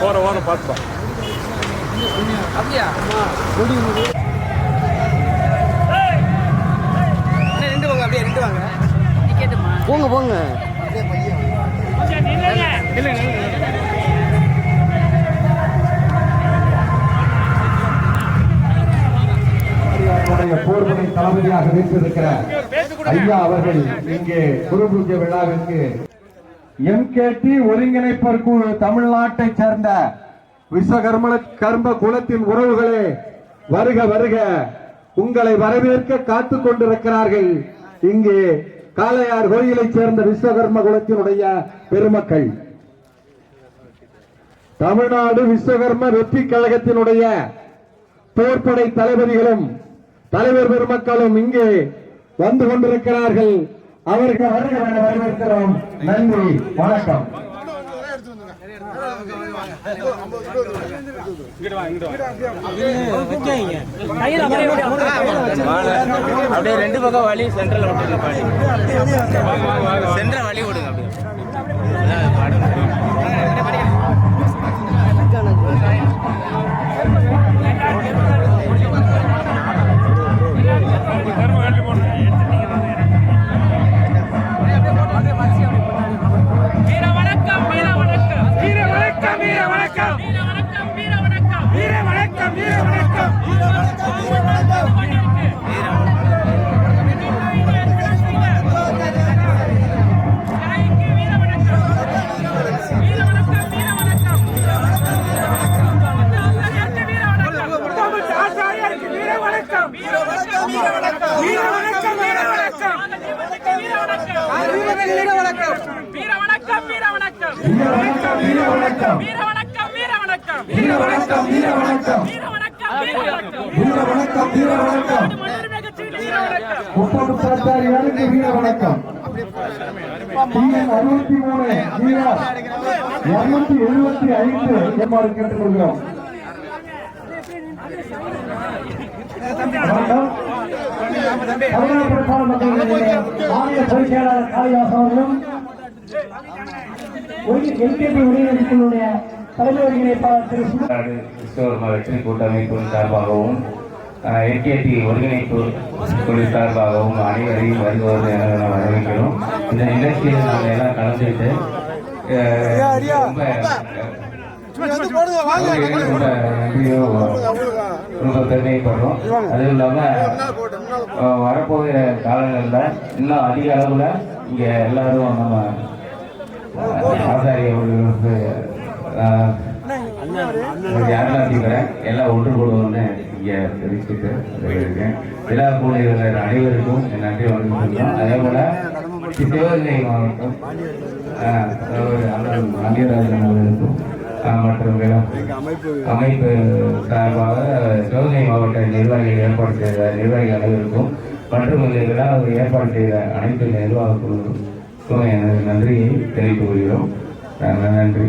பார்த்துப்பா அப்படியா? நின்று வாங்க அப்படியே நின்று வாங்க போங்க போங்க. போர்முனை தளபதியாக வீற்றிருக்கிற ஐயா அவர்கள் இங்கே குரு பூஜை விழாவிற்கு எம்கேடி ஒருங்கிணைப்பர் குழு தமிழ்நாட்டைச் சேர்ந்த விஸ்வகர்ம கர்ம குலத்தின் உறவுகளே வருக வருக. உங்களை வரவேற்க காத்து கொண்டிருக்கிறார்கள் இங்கே காளையார் கோயிலைச் சேர்ந்த விஸ்வகர்ம குலத்தினுடைய பெருமக்கள். தமிழ்நாடு விஸ்வகர்ம வெற்றி கழகத்தினுடைய போர்ப்படை தளபதிகளும் தலைவர் பெருமக்களும் இங்கே வந்து கொண்டிருக்கிறார்கள். அவர்கள் வருக என வரவேற்கிறோம் நன்றி வணக்கம். அப்படியே ரெண்டு பக்கம் வழி சென்ட்ரல் விட்டுருங்க சென்ட்ரல் வழி விடுங்க அப்படியே. பாடுங்க. வணக்கம் வீர வணக்கம் வீர வணக்கம் வீர வணக்கம் வீர வணக்கம் வீர வணக்கம் வீர வணக்கம் வீர வணக்கம் வீர வணக்கம் வீர வணக்கம் வீர வணக்கம் வீர வணக்கம் வீர வணக்கம் வீர வணக்கம் வீர வணக்கம் வீர வணக்கம் வீர வணக்கம் வீர வணக்கம் மலர் மிகச்சிறந்த வீர வீர வணக்கம் அறுபத்தி மூணு இருநூத்தி எழுபத்தி ஐந்து எவ்வாறு கேட்டுக்கொள்கிறோம் வணக்கம். மாநில பொதுச்செயலாளர் காளிதாஸ் அவர்களும் எல்கேபி ஒருங்கிணைப்பினுடைய தலைமை ஒருங்கிணைப்பாளர் திரு கிறிஸ்தவ வெற்றி கூட்டமைப்பின் சார்பாகவும் ஒருங்கிணைப்பு குழு சார்பாகவும் அனைவரையும் வருவது என வரவேற்கிறோம். இந்த நிகழ்ச்சியில் நாங்கள் எல்லாம் கலந்துட்டு ரொம்ப ரொம்ப பெருமைப்படுறோம் அதுவும் இல்லாமல் வரப்போகிற காலங்களில் இன்னும் அதிக அளவில் இங்கே எல்லாரும் நம்ம ஆசாரி அவர்களுக்கு யாரெல்லாம் எல்லாம் ஒன்று கூடுவோம்னு இங்கே தெரிவிச்சுட்டு இருக்கேன் விழா கூடியவர்கள் அனைவருக்கும் என் நன்றி வணக்கம் அதே போல சிவகங்கை மாவட்டம் அங்கீராஜன் அவர்களுக்கும் மற்றும் அமைப்பு சார்பாக சிவகங்கை மாவட்ட நிர்வாகிகள் ஏற்பாடு செய்த நிர்வாகிகள் அனைவருக்கும் மற்றும் இந்த விழாவை ஏற்பாடு செய்த அனைத்து நிர்வாக குழுவுக்கும் எனது நன்றியை தெரிவித்துக் கொள்கிறோம். நன்றி.